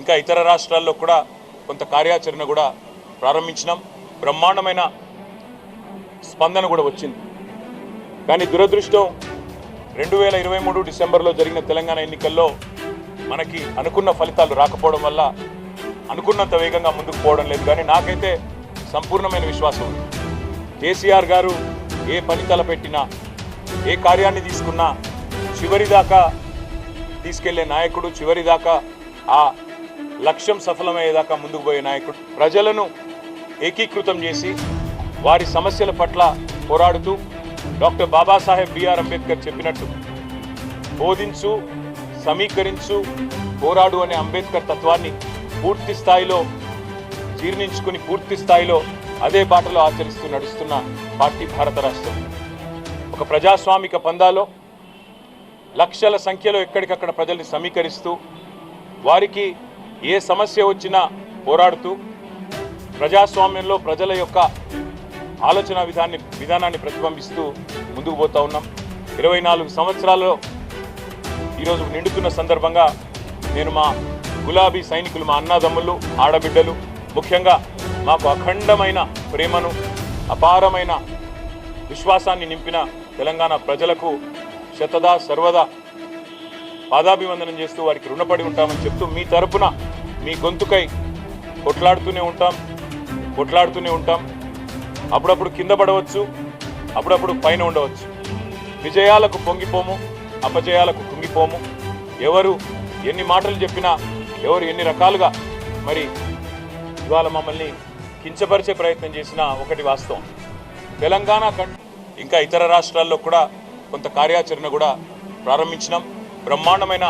ఇంకా ఇతర రాష్ట్రాల్లో కూడా కొంత కార్యాచరణ కూడా ప్రారంభించినాం. బ్రహ్మాండమైన స్పందన కూడా వచ్చింది. కానీ దురదృష్టం రెండు వేల ఇరవై మూడు డిసెంబర్లో జరిగిన తెలంగాణ ఎన్నికల్లో మనకి అనుకున్న ఫలితాలు రాకపోవడం వల్ల అనుకున్నంత వేగంగా ముందుకు పోవడం లేదు. కానీ నాకైతే సంపూర్ణమైన విశ్వాసం ఉంది. కేసీఆర్ గారు ఏ పని తలపెట్టినా ఏ కార్యాన్ని తీసుకున్నా చివరిదాకా తీసుకెళ్ళే నాయకుడు చివరిదాకా ఆ లక్ష్యం సఫలమయ్యేదాకా ముందుకు పోయే నాయకుడు. ప్రజలను ఏకీకృతం చేసి వారి సమస్యల పట్ల పోరాడుతూ డాక్టర్ బాబాసాహెబ్ బిఆర్ అంబేద్కర్ చెప్పినట్టు బోధించు సమీకరించు పోరాడు అనే అంబేద్కర్ తత్వాన్ని పూర్తి స్థాయిలో జీర్ణించుకుని పూర్తి స్థాయిలో అదే బాటలో ఆచరిస్తూ నడుస్తున్న పార్టీ భారత రాష్ట్రం. ఒక ప్రజాస్వామిక పందాలో లక్షల సంఖ్యలో ఎక్కడికక్కడ ప్రజల్ని సమీకరిస్తూ వారికి ఏ సమస్య వచ్చినా పోరాడుతూ ప్రజాస్వామ్యంలో ప్రజల యొక్క ఆలోచన విధాన్ని విధానాన్ని ప్రతిబింబిస్తూ ముందుకు పోతా ఉన్నాం. ఇరవై నాలుగు సంవత్సరాల్లో ఈరోజు నిండుతున్న సందర్భంగా నేను మా గులాబీ సైనికులు మా అన్నదమ్ములు ఆడబిడ్డలు ముఖ్యంగా మాకు అఖండమైన ప్రేమను అపారమైన విశ్వాసాన్ని నింపిన తెలంగాణ ప్రజలకు శతదా సర్వదా పాదాభివందనం చేస్తూ వారికి రుణపడి ఉంటామని చెప్తూ మీ తరపున మీ గొంతుకై కొట్లాడుతూనే ఉంటాం కొట్లాడుతూనే ఉంటాం. అప్పుడప్పుడు కింద పడవచ్చు అప్పుడప్పుడు పైన ఉండవచ్చు. విజయాలకు పొంగిపోము అపజయాలకు కుంగిపోము. ఎవరు ఎన్ని మాటలు చెప్పినా ఎవరు ఎన్ని రకాలుగా మరి ఇవాళ మమ్మల్ని కించపరిచే ప్రయత్నం చేసిన ఒకటి వాస్తవం. తెలంగాణ ఇంకా ఇతర రాష్ట్రాల్లో కూడా కొంత కార్యాచరణ కూడా ప్రారంభించినాం. బ్రహ్మాండమైన